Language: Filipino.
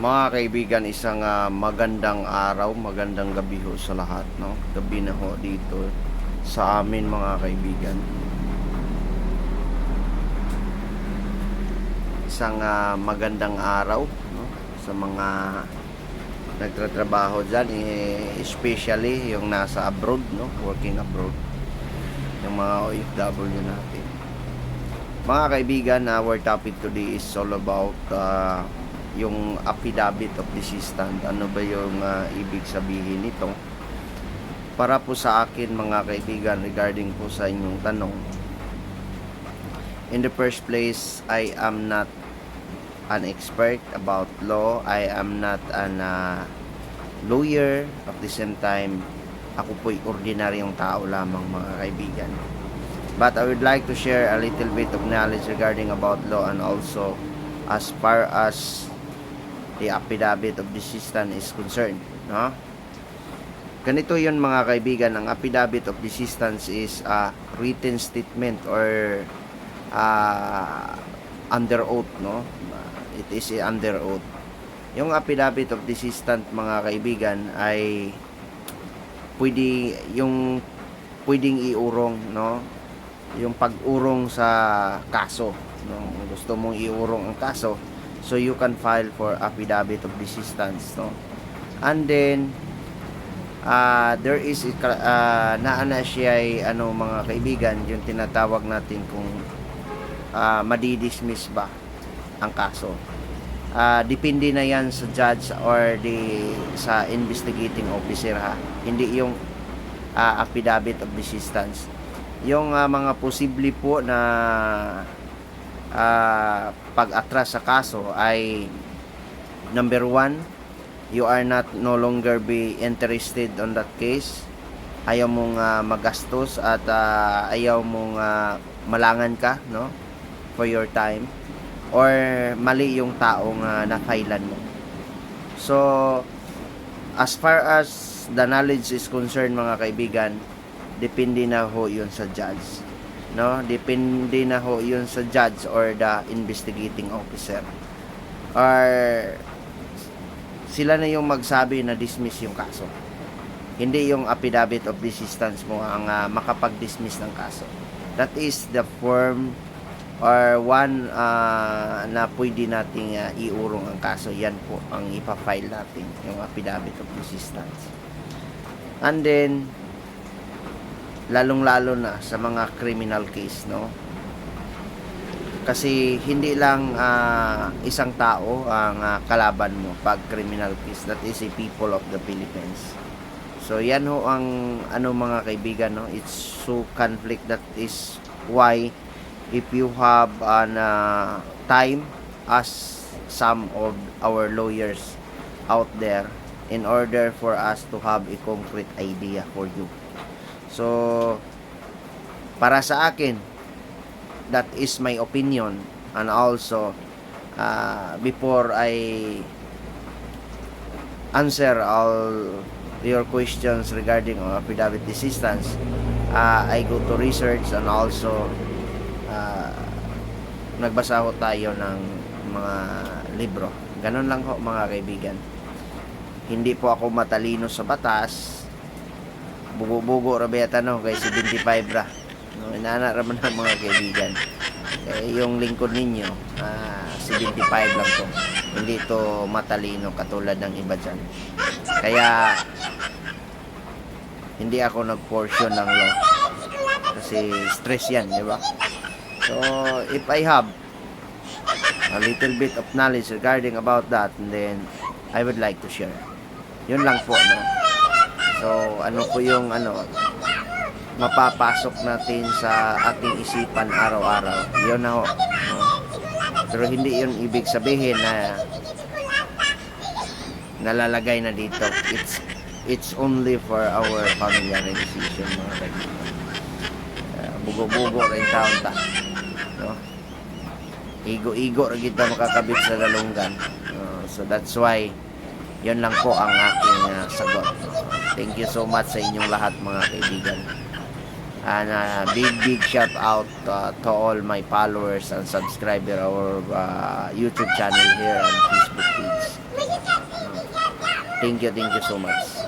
Mga kaibigan, isang ah, magandang araw, magandang gabi ho sa lahat, no? Gabi na ho dito sa amin mga kaibigan. Isang ah, magandang araw, no? Sa mga nagtatrabaho dyan, eh, especially yung nasa abroad, no? Working abroad. Yung mga OFW natin. Mga kaibigan, our topic today is all about uh, yung affidavit of desistant. Ano ba yung uh, ibig sabihin nito? Para po sa akin mga kaibigan regarding po sa inyong tanong. In the first place, I am not an expert about law. I am not an uh, lawyer. At the same time, ako po'y ordinaryong tao lamang mga kaibigan. But I would like to share a little bit of knowledge regarding about law and also as far as the affidavit of desistance is concerned. No? Ganito yun mga kaibigan, ang affidavit of desistance is a written statement or uh, under oath. No? It is under oath. Yung affidavit of desistance mga kaibigan ay pwede yung pwedeng iurong no yung pag-urong sa kaso no gusto mong iurong ang kaso so you can file for affidavit of desistance no? And then uh, there is uh, naana siya ay ano mga kaibigan yung tinatawag natin kung uh, madidismiss ba ang kaso. Ah, depende na yan sa judge or the sa investigating officer ha? Hindi yung ah, affidavit of desistance. Yung ah, mga posible po na ah, pag-atras sa kaso ay number one you are not no longer be interested on that case ayaw mong ah, magastos at ah, ayaw mong ah, malangan ka no for your time or mali yung taong uh, na-filean mo. So, as far as the knowledge is concerned mga kaibigan, depende na ho yun sa judge. No? Depende na ho yun sa judge or the investigating officer. Or sila na yung magsabi na dismiss yung kaso. Hindi yung affidavit of desistance mo ang uh, makapag-dismiss ng kaso. That is the form or one uh, na pwede nating uh, iurong ang kaso yan po ang ipa-file natin yung affidavit of resistance and then lalong lalo na sa mga criminal case no? Kasi hindi lang uh, isang tao ang uh, kalaban mo pag criminal case. That is a people of the Philippines. So yan ho ang ano mga kaibigan no? It's so conflict that is why if you have an uh, time as some of our lawyers out there in order for us to have a concrete idea for you so para sa akin that is my opinion and also uh, before I answer all your questions regarding affidavit assistance uh, I go to research and also uh, nagbasa ho tayo ng mga libro. Ganun lang ho mga kaibigan. Hindi po ako matalino sa batas. Bugo-bugo rabeta no kay 75 ra. No, inana raman ng mga kaibigan. Eh, yung lingkod ninyo, uh, 75 lang to. Hindi to matalino katulad ng iba dyan. Kaya, hindi ako nag-portion ng law. Kasi stress yan, di ba? So, if I have a little bit of knowledge regarding about that, and then I would like to share. Yun lang po, no? So, ano po yung, ano, mapapasok natin sa ating isipan araw-araw. Yun na. No? Pero hindi yun ibig sabihin na nalalagay na dito. It's it's only for our family decision, mga kaibigan. Uh, bugo-bugo rin taon ta no igo-igo ra kita makakabit sa lalunggan uh, so that's why yun lang po ang aking uh, sagot. Thank you so much sa inyong lahat mga kaibigan. And uh, big big shout out uh, to all my followers and subscriber our uh, YouTube channel here and Facebook page. Thank you, thank you so much.